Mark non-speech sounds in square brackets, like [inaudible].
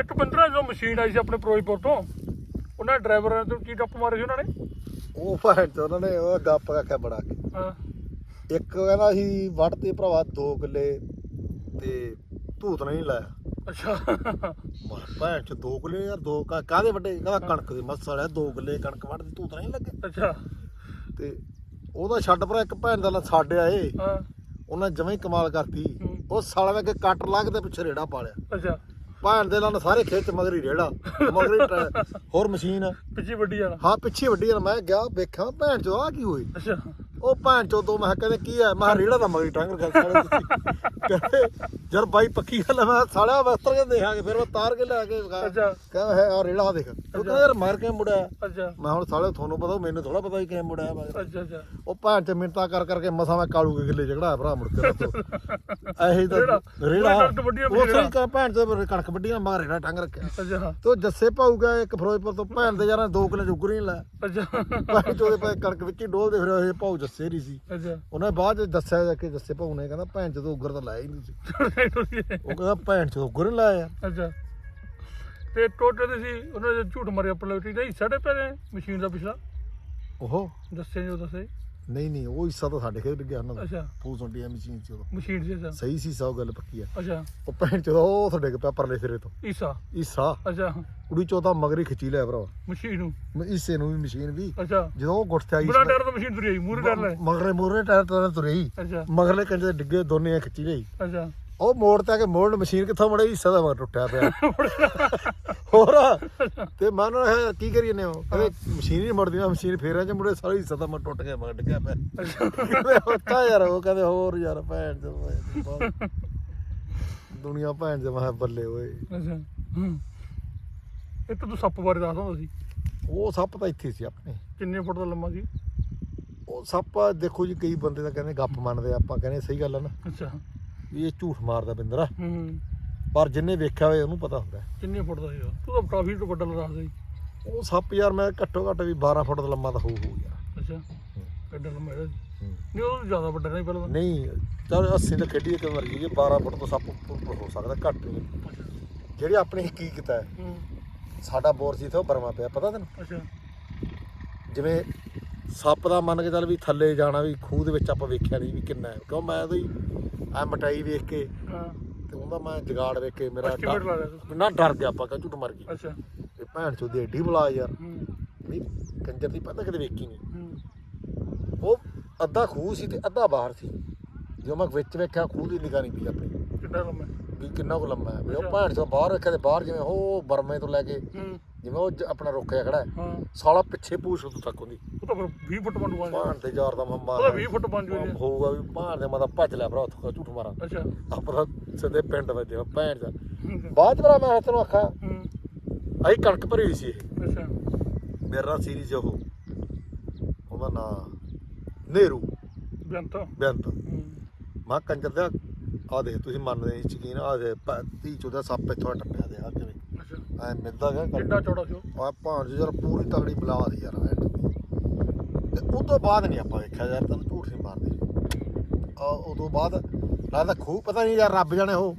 ਇੱਕ ਬੰਦਰਾ ਜੋ ਮਸ਼ੀਨ ਆਈ ਸੀ ਆਪਣੇ ਫਿਰੋਜ਼ਪੁਰ ਤੋਂ ਉਹਨਾਂ ਡਰਾਈਵਰ ਨੇ ਕੀ ਟੱਪ ਮਾਰੇ ਸੀ ਉਹਨਾਂ ਨੇ? ਉਹ ਭੈਣ ਚ ਉਹਨਾਂ ਨੇ ਉਹ ਗੱਪ ਆਖਿਆ ਬੜਾ ਕੇ। ਹਾਂ। ਇੱਕ ਕਹਿੰਦਾ ਸੀ ਵੱਢ ਤੇ ਭਰਾਵਾ 2 ਕਿੱਲੇ ਤੇ ਧੂਤ ਨਹੀਂ ਲਾਇਆ। ਅੱਛਾ। ਮੈਂ ਭੈਣ ਚ 2 ਕਿੱਲੇ ਯਾਰ ਦੋ ਕਾ ਕਾਦੇ ਵੱਡੇ? ਕਹਿੰਦਾ ਕਣਕ ਦੇ ਮਸਲ ਹੈ 2 ਕਿੱਲੇ ਕਣਕ ਵੱਢ ਦੀ ਧੂਤ ਨਹੀਂ ਲੱਗੇ। ਅੱਛਾ। ਤੇ ਉਹਦਾ ਛੱਡ ਭਰਾ ਇੱਕ ਭੈਣ ਦਾ ਲਾ ਛੱਡ ਆਏ ਹਾਂ। ਉਹਨਾਂ ਜਮਾਂ ਹੀ ਕਮਾਲ ਕਰਤੀ। ਉਹ ਸਾਲਾ ਅੱਗੇ ਕੱਟ ਲੱਗਦੇ ਪਿੱਛੇ ਰੇੜਾ ਪਾ ਲਿਆ। ਅੱਛਾ। ਭੈਣ ਦੇ ਨਾਲ ਸਾਰੇ ਖੇਤ ਚ ਮਗਰੀ ਰੇੜਾ ਮਗਰੀ ਟਰੈ- ਹੋਰ ਮਸ਼ੀਨ। ਪਿੱਛੇ ਵੱਡੀ ਜਾਣਾ ਹਾਂ ਪਿੱਛੇ ਵੱਡੀ ਯਾਰ ਮੈਂ ਗਿਆ ਵੇਖਾਂ ਭੈਣ ਚੋ ਆ ਕੀ ਹੋਈ? ਅੱਛਾ। ਉਹ ਭੈਣ ਚੋ ਤੋਂ ਮੈਂ ਕਿਹਾ ਕਹਿੰਦੇ ਕੀ ਹੈ ਮੈਂ ਕਿਹਾ ਰੇੜਾ ਦਾ ਮਗਰੀ ਟਾਂਗਰ ਤੁਸੀਂ। ਕਹਿੰਦੇ ਯਾਰ ਬਾਈ ਪੱਕੀ ਗੱਲ ਹੈ ਮੈਂ ਕਿਹਾ ਸਾਲਿਆ ਵਸਤਰ ਕੇ ਦੇਖਾਂਗੇ ਫਿਰ ਮੈਂ ਤਾਰ ਕੇ ਲੈ ਕੇ ਵਿਖਾਇਆ। ਅੱਛਾ। ਕਹਿੰਦਾ ਹੈ ਆ ਰੇੜਾ ਦੇਖ। ਉਹ ਕਹਿੰਦਾ ਯਾਰ ਮਾਰ ਕੇ ਮੁੜਿਆ? ਅੱਛਾ। ਮੈਂ ਹੁਣ ਸਾਲੇ ਤੁਹਾਨੂੰ ਪਤਾ ਮੈਨੂੰ ਥੋੜਾ ਪਤਾ ਵੀ ਕਿਵੇਂ ਮੁੜਿਆ ਮਗਰ ਅੱਛਾ ਅੱਛਾ। ਉਹ ਭੈਣ ਚ ਮਿੰਟਾਂ ਕਰ ਕਰਕੇ ਮਸਾਂ ਮੈਂ ਕਾਲੂ ਕੇ ਗਿੱਲੇ ਝਗੜਾ ਭਰਾ ਮੁੜ ਕੇ ਰੱਖੋ ਇਹੀ ਤਾਂ ਰੇੜਾ। ਕਣਕ ਵੱਢੀਆਂ ਉਹ ਰੇੜਾ। ਸਹੀ ਕਾ ਭੈਣ ਤੇ ਕਣਕ ਵੱਡੀਆਂ ਮਾਰ ਰੇੜਾ ਟੰਗ ਰੱਖਿਆ। ਅੱਛਾ। ਤੋ ਜੱਸੇ ਪਾਊਗਾ ਇੱਕ ਫਿਰੋਜ਼ਪੁਰ ਤੋਂ ਭੈਣ ਦੇ ਯਾਰਾਂ 2 ਕਿਲੋ ਜੁਗਰੀ ਲਾਇਆ ਅੱਛਾ। ਭੈਣ ਚੋਦੇ ਪਏ ਕਣਕ ਵਿੱਚ ਹੀ ਡੋਲਦੇ ਫਿਰ ਇਹ ਭਾਊ ਜੱਸੇ ਨਹੀਂ ਸੀ। ਅੱਛਾ। ਉਹਨੇ ਬਾਅਦ ਚ ਦੱਸਿਆ ਜਾ ਕੇ ਜੱਸੇ ਭਾਊ ਨੇ ਕਹਿੰਦਾ ਭੈਣ ਚੋਦ ਉਗਰ ਤਾਂ ਲਾਇਆ ਹੀ ਨਹੀਂ ਸੀ [laughs] ਉਹ ਕਹਿੰਦਾ ਭੈਣ ਚੋਦ ਉਗਰ ਨਹੀਂ ਲਾਇਆ। ਅੱਛਾ। ਤੇ ਟੋਟੇ ਦੇ ਸੀ ਉਹਨਾਂ ਝੂਠ ਮਾਰਿਆ ਪਲੇਟੀ ਨਹੀਂ ਸਾਡੇ ਪੈਰੇ ਮਸ਼ੀਨ ਦਾ ਪਿਛਲਾ। ਉਹ ਦੱਸੇ ਜੋ ਦੱਸੇ। ਨਹੀਂ ਨਹੀਂ ਉਹ ਹਿੱਸਾ ਤਾਂ ਸਾਡੇ ਖੇਤ ਗਿਆ ਉਹਨਾਂ ਦਾ। ਅੱਛਾ। ਫੂਸ ਹੁੰਦੀ ਆ ਮਸ਼ੀਨ ਚ ਉਦੋਂ ਮਸ਼ੀਨ ਸੀ ਅੱਛਾ। ਸਹੀ ਸੀ ਸੌ ਗੱਲ ਪੱਕੀ ਆ। ਅੱਛਾ। ਉਹ ਭੈਣ ਚੋਦ ਉਹ ਤੁਹਾਡੇ ਕੇ ਪੇਪਰ ਲੈ ਸਿਰੇ ਤੋਂ। ਈਸਾ ਹਿੱਸਾ। ਅੱਛਾ। ਕੁੜੀ ਚੋਦਾ ਮਗਰੀ ਖਿੱਚੀ ਲਿਆ ਭਰਾ ਮਸ਼ੀਨ ਨੂੰ। ਹਿੱਸੇ ਨੂੰ ਵੀ ਮਸ਼ੀਨ ਵੀ। ਅੱਛਾ। ਜਦੋਂ ਉਹ ਗੁੱਟ ਤੇ ਆਈ ਬੜਾ ਡਰ ਤਾਂ ਮਸ਼ੀਨ ਤੁਰੀ ਆਈ ਮੂਰੇ ਡਰ ਲੈ ਮਗਰੇ ਮੂਰੇ ਟਾਇਰ ਤੋਂ ਤੁਰਈ ਅੱਛਾ। ਮਗਰਲੇ ਕੰਜੇ ਦੇ ਡਿੱਗੇ ਦੋਨੇ ਖਿੱਚੀ ਲਈ ਅੱਛਾ। ਉਹ ਮੋੜ ਤੇ ਆ ਕੇ ਮੋੜ ਮਸ਼ੀਨ ਕਿੱਥੋਂ ਮੜੇ ਹਿੱਸਾ ਦਾ ਮਗਰ ਟੁੱਟਿਆ ਪਿਆ। [laughs] ਹੋਰ ਤੇ ਮੈਂ ਉਹਨਾਂ ਨੂੰ ਕਿਹਾ, ਕੀ ਕਰੀਏ ਨੇ ਉਹ ਕਹਿੰਦੇ ਮਸ਼ੀਨ ਹੀ ਮੁੜਦੀ ਨਾ ਮਸ਼ੀਨ ਫੇਰਾਂ ਚ ਮੁੜੇ ਸਾਰਾ ਹਿੱਸਾ ਤਾਂ ਮੈਂ ਟੁੱਟ ਗਿਆ ਮਗਰ ਡਿੱਗਿਆ ਪਿਆ। ਹੁੰਦਾ ਯਾਰ ਉਹ ਕਹਿੰਦੇ ਹੋਰ ਯਾਰ ਭੈਣ ਬਹੁਤ- ਦੁਨੀਆ ਭੈਣ ਚ ਮੈਂ ਕਿਹਾ ਬੱਲੇ ਓਏ। ਅੱਛਾ ਇਹ ਤਾਂ ਤੂੰ ਸੱਪ ਬਾਰੇ ਦੱਸਦਾ ਹੁੰਦਾ ਸੀ। ਉਹ ਸੱਪ ਤਾਂ ਇੱਥੇ ਸੀ ਆਪਣੇ। ਕਿੰਨੇ ਫੁੱਟ ਦਾ ਲੰਮਾ ਸੀ? ਉਹ ਸੱਪ ਦੇਖੋ ਜੀ ਕਈ ਬੰਦੇ ਤਾਂ ਕਹਿੰਦੇ ਗੱਪ ਮੰਨਦੇ ਆਪਾਂ ਕਹਿੰਦੇ ਸਹੀ ਗੱਲ ਆ ਨਾ। ਅੱਛਾ। ਵੀ ਇਹ ਝੂਠ ਮਾਰਦਾ ਬਿੰਦਰਾ ਹੂੰ ਪਰ ਜਿੰਨੇ ਵੇਖਿਆ ਹੋਏ ਉਹਨੂੰ ਪਤਾ ਹੁੰਦਾ ਕਿੰਨੇ ਫੁੱਟ ਦਾ ਸੀਗਾ ਤੂੰ ਤਾਂ ਕਾਫੀ ਤੋਂ ਵੱਡਾ ਦੱਸਦਾ ਸੀ ਉਹ ਸੱਪ ਯਾਰ ਮੈਂ ਘੱਟੋ ਘੱਟ ਵੀ 12 ਫੁੱਟ ਦਾ ਲੰਮਾ ਤਾਂ ਹੋਊ ਹੋਊ ਯਾਰ। ਅੱਛਾ। ਐਡਾ ਲੰਮਾ ਇਹਦਾ। ਨਹੀਂ ਉਹ ਤੋਂ ਜ਼ਿਆਦਾ ਵੱਡਾ ਨਹੀਂ ਪਹਿਲਾਂ ਨਹੀਂ ਚਲ 80 ਤਾਂ ਖੇਡੀ ਇੱਕ ਮਰਜ਼ੀ ਜੇ 12 ਫੁੱਟ ਤੋਂ ਸੱਪ ਉੱਪਰ ਹੋ ਸਕਦਾ ਘੱਟ ਨਹੀਂ। ਜਿਹੜੀ ਆਪਣੀ ਹਕੀਕਤ ਹੈ ਸਾਡਾ ਬੋਰ ਸੀ ਤੇ ਉਹ ਬਰਮਾ ਪਿਆ ਪਤਾ ਤੈਨੂੰ? ਅੱਛਾ। ਜਿਵੇਂ ਸੱਪ ਦਾ ਮੰਨ ਕੇ ਚੱਲ ਵੀ ਥੱਲੇ ਜਾਣਾ ਵੀ ਖੂਹ ਦੇ ਵਿੱਚ ਆਪਾਂ ਵੇਖਿਆ ਨਹੀਂ ਵੀ ਕਿੰਨਾ ਹੈ। ਕਿਉਂ ਮੈਂ ਉਹਦੀ ਐ ਮਟਾਈ ਵੇਖ ਕੇ ਹਾਂ। ਤੇ ਉਹਦਾ ਮੈਂ ਜਗਾੜ ਵੇਖ ਕੇ ਮੇਰਾ ਐਸਟੀਮੇਟ ਲਾ ਡਰ- ਲਿਆ ਤੂੰ ਨਾ ਡਰ ਗਿਆ ਆਪਾਂ ਕਹ ਝੂਠ ਮਰ ਗਈ। ਅੱਛਾ। ਤੇ ਭੈਣ ਚੋਦੀ ਏਡੀ ਬਲਾ ਯਾਰ। ਹੂੰ। ਨਹੀਂ ਕੰਜਰ ਦੀ ਪਤਾ ਕਿਤੇ ਵੇਖੀ ਨਹੀਂ ਹੂੰ। ਉਹ ਅੱਧਾ ਖੂਹ ਸੀ ਤੇ ਅੱਧਾ ਬਾਹਰ ਸੀ। ਜਦੋਂ ਮੈਂ ਵਿੱਚ ਵੇਖਿਆ ਖੂਹ ਦੀ ਨਿਗਾਹ ਨਹੀਂ ਪਈ ਆਪਣੀ। ਕਿੰਨਾ ਲੰਮਾ? ਵੀ ਕਿੰਨਾ ਕੁ ਲੰਮਾ ਹੈ। ਵੀ ਉਹ ਅੱਛਾ। ਭੈਣ ਚੋਂ ਬਾਹਰ ਰੱਖਿਆ ਤੇ ਬਾਹਰ ਜਿਵੇਂ ਉਹ ਬਰਮੇ ਤੋਂ ਲੈ ਕੇ ਹੂੰ। ਜਿਵੇਂ ਉਹ ਜ- ਆਪਣਾ ਰੁਕਿਆ ਖੜਾ ਹੈ। ਹਾਂ। ਸਾਲਾ ਪਿੱਛੇ ਪੂਛ ਉਦੋਂ ਤੱਕ ਹੁੰਦੀ ਉਹ ਤਾਂ ਫਿਰ 20 ਫੁੱਟ ਬਣ ਜੂਗਾ। ਭਾਣ ਤੇ ਯਾਰ ਦਾ ਮੰਮਾ ਉਹਦਾ 20 ਫੁੱਟ ਬਣ ਜੂਗਾ ਹੋਊਗਾ ਵੀ ਭਾਣ ਦੇ ਮਦਾ ਭੱਜ ਲਿਆ ਭਰਾ ਉੱਥੋਂ ਝੂਠ ਮਾਰਾਂ। ਅੱਛਾ। ਆਪਣਾ ਸਿੱਧੇ ਪਿੰਡ ਵੱਜੇ ਭੈਣ ਦਾ। ਹੂੰ। ਬਾਅਦ ਚ ਭਰਾ ਮੈਂ ਤੈਨੂੰ ਆਖਾਂ ਹੂੰ। ਅਸੀਂ ਕਣਕ ਭਰੀ ਹੋਈ ਸੀ ਇਹ। ਅੱਛਾ। ਮੇਰਾ ਸੀਰੀਜ਼ ਉਹ। ਉਹਦਾ ਨਾਂ ਨੇਰੂ। ਬੇਅੰਤ। ਬੇਅੰਤ। ਹੂੰ। ਮਾ ਕੰਜਰ ਦਾ ਆ ਦੇਖ ਤੁਸੀਂ ਮੰਨਦੇ ਨਹੀਂ ਯਕੀਨ ਆ ਦੇ ਤੀ ਚੋਦਾ ਸੱਪ ਇੱਥੋਂ ਟੱਪਿਆ ਦੇ ਆ ਕਿਵੇਂ। ਅੱਛਾ। ਐ ਮਿਲਦਾ ਗਿਆ ਕਿੱਡਾ ਚੌੜਾ ਸੀ ਉਹ? ਆ ਭਾਂਜ ਯਾਰ ਪੂਰੀ ਤਗੜੀ ਬਲਾ ਦੀ ਯਾਰ ਐ ਤੇ। ਉਹ ਤੋਂ ਬਾਅਦ ਨਹੀਂ ਆਪਾਂ ਵੇਖਿਆ ਯਾਰ ਤੈਨੂੰ ਝੂਠ ਨਹੀਂ ਮਾਰਦੇ ਆ ਤੋਂ ਬਾਅਦ ਲੱਗਦਾ ਖੂਹ ਪਤਾ ਨਹੀਂ ਯਾਰ ਰੱਬ ਜਾਣੇ ਉਹ।